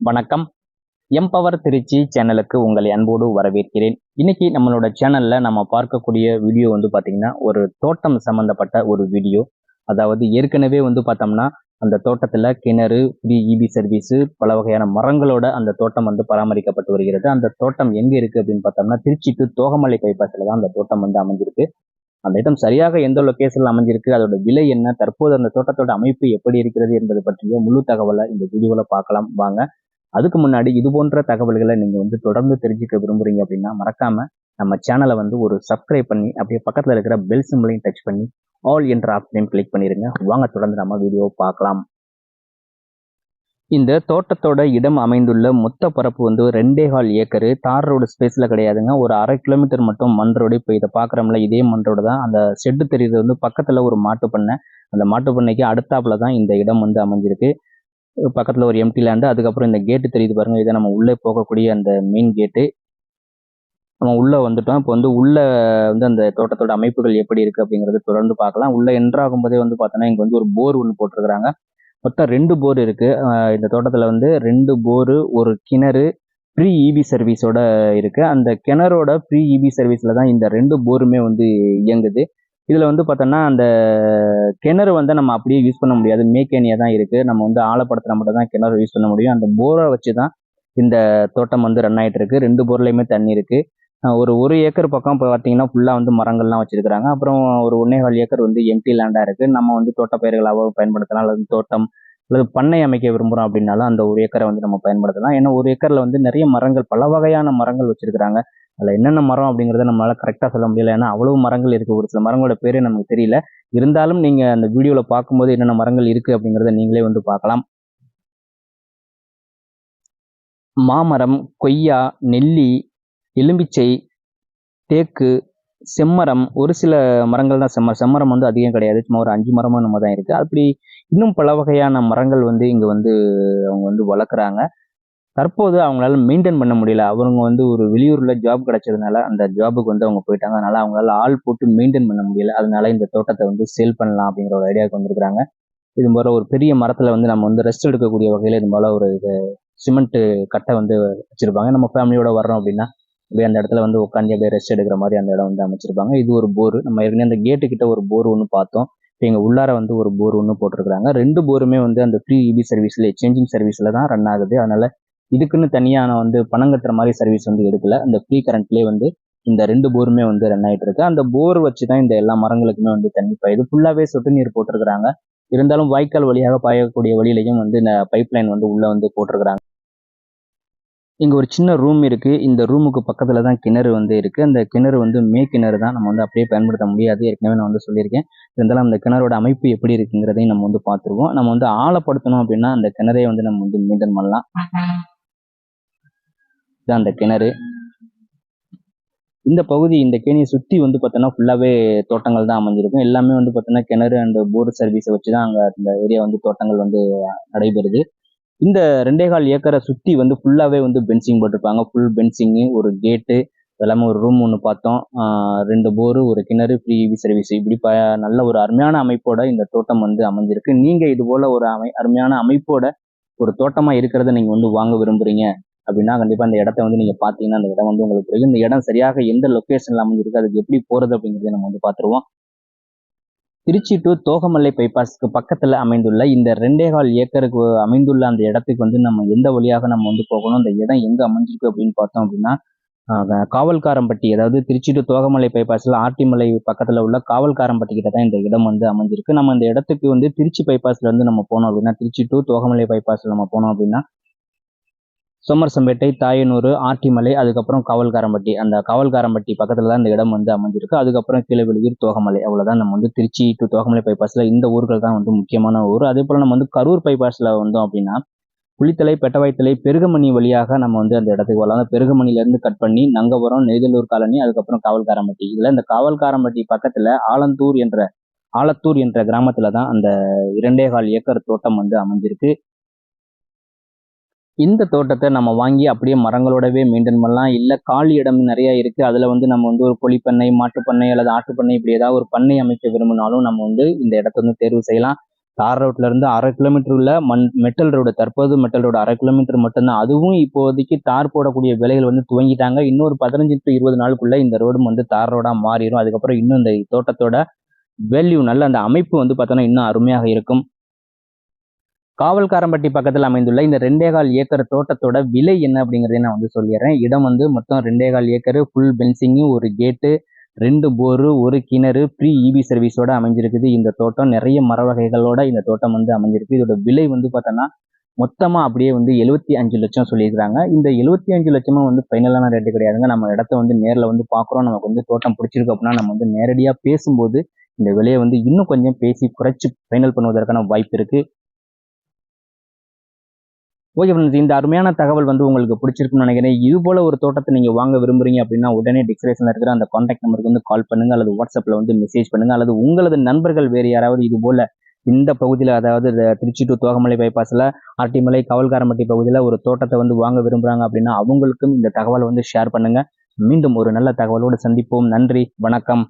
வணக்கம். எம்பவர் திருச்சி சேனலுக்கு உங்களை அன்போடு வரவேற்கிறேன். இன்னைக்கு நம்மளோட சேனல்ல நம்ம பார்க்கக்கூடிய வீடியோ வந்து பாத்தீங்கன்னா ஒரு தோட்டம் சம்பந்தப்பட்ட ஒரு வீடியோ. அதாவது ஏற்கனவே வந்து பார்த்தோம்னா அந்த தோட்டத்துல கிணறு ஃப்ரீ இபி சர்வீஸ் பல வகையான மரங்களோட அந்த தோட்டம் வந்து பராமரிக்கப்பட்டு வருகிறது. அந்த தோட்டம் எங்க இருக்கு அப்படின்னு பார்த்தோம்னா திருச்சி டு தோகமலை பைபாஸ்ல தான் அந்த தோட்டம் வந்து அமைஞ்சிருக்கு. அந்த இடம் சரியாக எந்த லொகேஷன்ல அமைஞ்சிருக்கு அதோட விலை என்ன தற்போது அந்த தோட்டத்தோட அமைப்பு எப்படி இருக்கிறது என்பது பற்றிய முழு தகவலை இந்த வீடியோவில் பார்க்கலாம். வாங்க அதுக்கு முன்னாடி இது போன்ற தகவல்களை நீங்கள் வந்து தொடர்ந்து தெரிஞ்சுக்க விரும்புறீங்க அப்படின்னா மறக்காம நம்ம சேனலை வந்து ஒரு சப்ஸ்கிரைப் பண்ணி அப்படியே பக்கத்தில் இருக்கிற பெல் சிம்பிளையும் டச் பண்ணி ஆல் என்ற ஆப்ஷனையும் கிளிக் பண்ணிடுங்க வாங்க தொடர்ந்து நம்ம வீடியோ பார்க்கலாம். இந்த தோட்டத்தோட இடம் அமைந்துள்ள மொத்த பரப்பு வந்து ரெண்டே கால் ஏக்கரு. தார் ரோடு ஸ்பேஸில் கிடையாதுங்க. ஒரு அரை கிலோமீட்டர் மட்டும் மண் ரோடு. இப்போ இதை பார்க்குறோம்ல இதே மண் ரோடு தான். அந்த ஷெட்டு தெரியுது வந்து பக்கத்தில் ஒரு மாட்டு பண்ணை அந்த மாட்டு பண்ணைக்கு அடுத்தாப்புல தான் இந்த இடம் வந்து அமைஞ்சிருக்கு. பக்கத்துல ஒரு எம்டி லேண்டு அதுக்கப்புறம் இந்த கேட்டு தெரியுது பாருங்கள் இதை நம்ம உள்ளே போகக்கூடிய அந்த மெயின் கேட்டு நம்ம உள்ளே வந்துட்டோம். இப்போ வந்து உள்ள வந்து அந்த தோட்டத்தோட அமைப்புகள் எப்படி இருக்கு அப்படிங்கிறது தொடர்ந்து பார்க்கலாம். உள்ளே என்ட்ராகும் போதே வந்து பார்த்தோன்னா இங்கே வந்து ஒரு போர் ஒன்று போட்டிருக்கிறாங்க. மொத்தம் ரெண்டு போர் இருக்கு. இந்த தோட்டத்துல வந்து ரெண்டு போரு ஒரு கிணறு ப்ரீ இபி சர்வீஸோட இருக்கு. அந்த கிணறோட ப்ரீ இபி சர்வீஸில் தான் இந்த ரெண்டு போருமே வந்து இயங்குது. இதில் வந்து பார்த்தோன்னா அந்த கிணறு வந்து நம்ம அப்படியே யூஸ் பண்ண முடியாது. மேக்கேனியாக தான் இருக்குது நம்ம வந்து ஆழப்படுத்தின மட்டும் தான் கிணறு யூஸ் பண்ண முடியும். அந்த போரை வச்சு தான் இந்த தோட்டம் வந்து ரன் ஆயிட்டு இருக்கு. ரெண்டு போர்லேயுமே தண்ணி இருக்குது ஒரு ஒரு ஏக்கர் பக்கம் இப்போ பார்த்தீங்கன்னா ஃபுல்லாக வந்து மரங்கள்லாம் வச்சுருக்குறாங்க. அப்புறம் ஒரு ஒன்னேகால் ஏக்கர் வந்து எம்டி லேண்டாக இருக்குது நம்ம வந்து தோட்ட பயிர்களாக பயன்படுத்தலாம். அல்லது தோட்டம் அல்லது பண்ணை அமைக்க விரும்புகிறோம் அப்படின்னாலும் அந்த ஒரு ஏக்கரை வந்து நம்ம பயன்படுத்தலாம். ஏன்னா ஒரு ஏக்கரில் வந்து நிறைய மரங்கள் பல வகையான மரங்கள் வச்சுருக்குறாங்க. அதில் என்னென்ன மரம் அப்படிங்கிறத நம்மளால் கரெக்டாக சொல்ல முடியல. ஏன்னா அவ்வளவு மரங்கள் இருக்குது ஒரு சில மரங்களோட பேரே நமக்கு தெரியல. இருந்தாலும் நீங்கள் அந்த வீடியோவில் பார்க்கும்போது என்னென்ன மரங்கள் இருக்குது அப்படிங்கிறத நீங்களே வந்து பார்க்கலாம். மாமரம் கொய்யா நெல்லி எலும்பிச்சை தேக்கு செம்மரம். ஒரு சில மரங்கள் தான் செம்ம செம்மரம் வந்து அதிகம் கிடையாது. சும்மா ஒரு அஞ்சு மரமும் நம்ம தான் இருக்குது அப்படி இன்னும் பல வகையான மரங்கள் வந்து இங்கே வந்து அவங்க வந்து வளர்க்குறாங்க. தற்போது அவங்களால மெயின்டைன் பண்ண முடியல. அவங்க வந்து ஒரு வெளியூர்ல ஜாப் கிடைச்சதுனால அந்த ஜாபுக்கு வந்து அவங்க போயிட்டாங்க. அதனால அவங்களால ஆள் போட்டு மெயின்டைன் பண்ண முடியல. அதனால இந்த தோட்டத்தை வந்து சேல் பண்ணலாம் அப்படிங்கிற ஒரு ஐடியாவுக்கு வந்திருக்கிறாங்க. இது போல ஒரு பெரிய மரத்துல வந்து நம்ம வந்து ரெஸ்ட் எடுக்கக்கூடிய வகையில இது போல ஒரு இது சிமெண்ட் கட்டை வந்து வச்சிருப்பாங்க. நம்ம ஃபேமிலியோட வர்றோம் அப்படின்னா அப்படியே அந்த இடத்துல வந்து உட்காந்து அப்படியே ரெஸ்ட் எடுக்கிற மாதிரி அந்த இடம் வந்து அமைச்சிருப்பாங்க. இது ஒரு போர் நம்ம ஏற்கனவே அந்த கேட்டு கிட்ட ஒரு போர் ஒன்று பார்த்தோம். இப்போ எங்கள் உள்ளார வந்து ஒரு போர் ஒன்று போட்டிருக்காங்க ரெண்டு போருமே வந்து அந்த ஃப்ரீ இபி சர்வீஸ்ல சேஞ்சிங் சர்வீஸ்ல தான் ரன் ஆகுது. அதனால இதுக்குன்னு தனியாக நான் வந்து பணம் கட்டுற மாதிரி சர்வீஸ் வந்து எடுக்கல. அந்த ஃப்ரீ கரண்ட்லேயே வந்து இந்த ரெண்டு போருமே வந்து ரன் ஆயிட்டு இருக்கு. அந்த போர் வச்சு தான் இந்த எல்லா மரங்களுக்குமே வந்து தண்ணி பாயுது ஃபுல்லாவே சொட்டு நீர் போட்டிருக்கிறாங்க. இருந்தாலும் வாய்க்கால் வழியாக பாயக்கூடிய வழியிலையும் வந்து இந்த பைப் லைன் வந்து உள்ள வந்து போட்டிருக்கிறாங்க. இங்க ஒரு சின்ன ரூம் இருக்கு. இந்த ரூமுக்கு பக்கத்துல தான் கிணறு வந்து இருக்கு. அந்த கிணறு வந்து மே கிணறு தான் நம்ம வந்து அப்படியே பயன்படுத்த முடியாது ஏற்கனவே நான் வந்து சொல்லியிருக்கேன். இருந்தாலும் அந்த கிணறோட அமைப்பு எப்படி இருக்குங்கிறதையும் நம்ம வந்து பார்த்துருவோம். நம்ம வந்து ஆழப்படுத்தணும் அப்படின்னா அந்த கிணறையை வந்து நம்ம வந்து மெயின்டைன் பண்ணலாம். தான் அந்த கிணறு. இந்த பகுதி இந்த கேணியை சுத்தி வந்து பார்த்தோன்னா ஃபுல்லாவே தோட்டங்கள் தான் அமைஞ்சிருக்கும். எல்லாமே வந்து பார்த்தோன்னா கிணறு அண்ட் போர் சர்வீஸை வச்சு தான் அங்கே அந்த ஏரியா வந்து தோட்டங்கள் வந்து நடைபெறுது. இந்த ரெண்டே கால் ஏக்கரை சுத்தி வந்து ஃபுல்லாவே வந்து பென்சிங் போட்டிருப்பாங்க. ஃபுல் பென்சிங்கு ஒரு கேட்டு எல்லாமே ஒரு ரூம் ஒன்று பார்த்தோம். ரெண்டு போரு ஒரு கிணறு ஃப்ரீ சர்வீஸ் இப்படி ப நல்ல ஒரு அருமையான அமைப்போட இந்த தோட்டம் வந்து அமைஞ்சிருக்கு. நீங்க இது போல ஒரு அமை அருமையான அமைப்போட ஒரு தோட்டமா இருக்கிறத நீங்க வந்து வாங்க விரும்புறீங்க. அப்படின்னா கண்டிப்பா அந்த இடத்த வந்து நீங்க பாத்தீங்கன்னா அந்த இடம் வந்து உங்களுக்கு புரியும். இந்த இடம் சரியாக எந்த லொக்கேஷனில் அமைஞ்சிருக்கு அதுக்கு எப்படி போறது அப்படிங்கறத நம்ம வந்து பாத்துருவோம் திருச்சி டு தோகமல்லை பைபாஸ்க்கு பக்கத்துல அமைந்துள்ள இந்த ரெண்டே கால் ஏக்கருக்கு அமைந்துள்ள அந்த இடத்துக்கு வந்து நம்ம எந்த வழியாக நம்ம வந்து போகணும்? அந்த இடம் எங்க அமைஞ்சிருக்கு அப்படின்னு பார்த்தோம் அப்படின்னா காவல்காரம்பட்டி அதாவது திருச்சி டு தோகமலை பைபாஸ்ல ஆர்டிமலை பக்கத்துல உள்ள காவல்காரம்பட்டி கிட்ட தான் இந்த இடம் வந்து அமைஞ்சிருக்கு. நம்ம இந்த இடத்துக்கு வந்து திருச்சி பைபாஸ்ல இருந்து நம்ம போனோம் அப்படின்னா திருச்சி டு தோகமலை பைபாஸ்ல நம்ம போனோம் அப்படின்னா சோமரசம்பேட்டை தாயனூர் ஆட்டிமலை அதுக்கப்புறம் காவல்காரம்பட்டி. அந்த காவல்காரம்பட்டி பக்கத்தில் தான் இந்த இடம் வந்து அமைஞ்சிருக்கு. அதுக்கப்புறம் கீழவெளியூர் தோகமலை. அவ்வளோதான் நம்ம வந்து திருச்சி டு தோகமலை பைபாஸில் இந்த ஊர்கள் தான் வந்து முக்கியமான ஊர். அதே போல் நம்ம வந்து கரூர் பைபாஸில் வந்தோம் அப்படின்னா புளித்தலை பெட்டவாய்த்தலை பெருகமணி வழியாக நம்ம வந்து அந்த இடத்துக்கு வரலாம். அந்த பெருகமணிலேருந்து கட் பண்ணி நங்கபுரம் நெய்தலூர் காலனி அதுக்கப்புறம் காவல்காரம்பட்டி. இதில் இந்த காவல்காரம்பட்டி பக்கத்தில் ஆலந்தூர் என்ற ஆலத்தூர் என்ற கிராமத்தில் தான் அந்த இரண்டே கால் ஏக்கர் தோட்டம் வந்து அமைஞ்சிருக்கு. இந்த தோட்டத்தை நம்ம வாங்கி அப்படியே மரங்களோடவே மெயின்டைன் பண்ணலாம். இல்லை காலி இடம் நிறைய இருக்குது அதில் வந்து நம்ம வந்து ஒரு கோழிப்பண்ணை மாட்டுப்பண்ணை அல்லது ஆட்டுப்பண்ணை இப்படி ஏதாவது ஒரு பண்ணை அமைக்க விரும்பினாலும் நம்ம வந்து இந்த இடத்த வந்து தேர்வு செய்யலாம். தார் ரோட்ல இருந்து அரை கிலோமீட்டர் உள்ள மண் மெட்டல் ரோடு தற்போது மெட்டல் ரோடு அரை கிலோமீட்டர் மட்டும்தான். அதுவும் இப்போதைக்கு தார் போடக்கூடிய வேலைகள் வந்து துவங்கிட்டாங்க. இன்னொரு பதினஞ்சு டு இருபது நாளுக்குள்ள இந்த ரோடும் வந்து தார் ரோடா மாறிடும் அதுக்கப்புறம் இன்னும் இந்த தோட்டத்தோட வேல்யூ நல்ல அந்த அமைப்பு வந்து பார்த்தோன்னா இன்னும் அருமையாக இருக்கும். காவல்காரம்பட்டி பக்கத்தில் அமைந்துள்ள இந்த ரெண்டே கால் ஏக்கர் தோட்டத்தோட விலை என்ன அப்படிங்கிறதையும் நான் வந்து சொல்லிடுறேன். இடம் வந்து மொத்தம் ரெண்டே கால் ஏக்கர் ஃபுல் பென்சிங்கு ஒரு கேட்டு ரெண்டு போரு ஒரு கிணறு ப்ரீ இபி சர்வீஸோட அமைஞ்சிருக்குது. இந்த தோட்டம் நிறைய மர வகைகளோட இந்த தோட்டம் வந்து அமைஞ்சிருக்கு. இதோட விலை வந்து பார்த்தோன்னா மொத்தமாக அப்படியே வந்து எழுபத்தி அஞ்சு லட்சம் சொல்லியிருக்காங்க இந்த எழுபத்தி அஞ்சு லட்சமும் வந்து ஃபைனலான ரேட்டு கிடையாதுங்க. நம்ம இடத்த வந்து நேரில் வந்து பார்க்குறோம். நமக்கு வந்து தோட்டம் பிடிச்சிருக்கு அப்படின்னா நம்ம வந்து நேரடியாக பேசும்போது இந்த விலையை வந்து இன்னும் கொஞ்சம் பேசி குறைச்சி ஃபைனல் பண்ணுவதற்கான வாய்ப்பு இருக்குது ஓகே ஃப்ரெண்ட்ஸ் இந்த அருமையான தகவல் வந்து உங்களுக்கு பிடிச்சிருக்குன்னு நினைக்கிறேன். இது போல ஒரு தோட்டத்தை நீங்கள் வாங்க விரும்புறீங்க அப்படின்னா உடனே டிஸ்கிரிப்ஷனில் இருக்கிற அந்த காண்டாக்ட் நம்பருக்கு வந்து கால் பண்ணுங்க அல்லது வாட்ஸ்அப்பில் வந்து மெசேஜ் பண்ணுங்க அல்லது உங்களது நண்பர்கள் வேறு யாராவது இது போல இந்த பகுதியில் அதாவது திருச்சி டு தோகமலை பைபாஸில் ஆர்டிமலை காவல்காரம்பட்டி பகுதியில் ஒரு தோட்டத்தை வந்து வாங்க விரும்புகிறாங்க அப்படின்னா அவங்களுக்கும் இந்த தகவலை வந்து ஷேர் பண்ணுங்கள் மீண்டும் ஒரு நல்ல தகவலோடு சந்திப்போம். நன்றி வணக்கம்.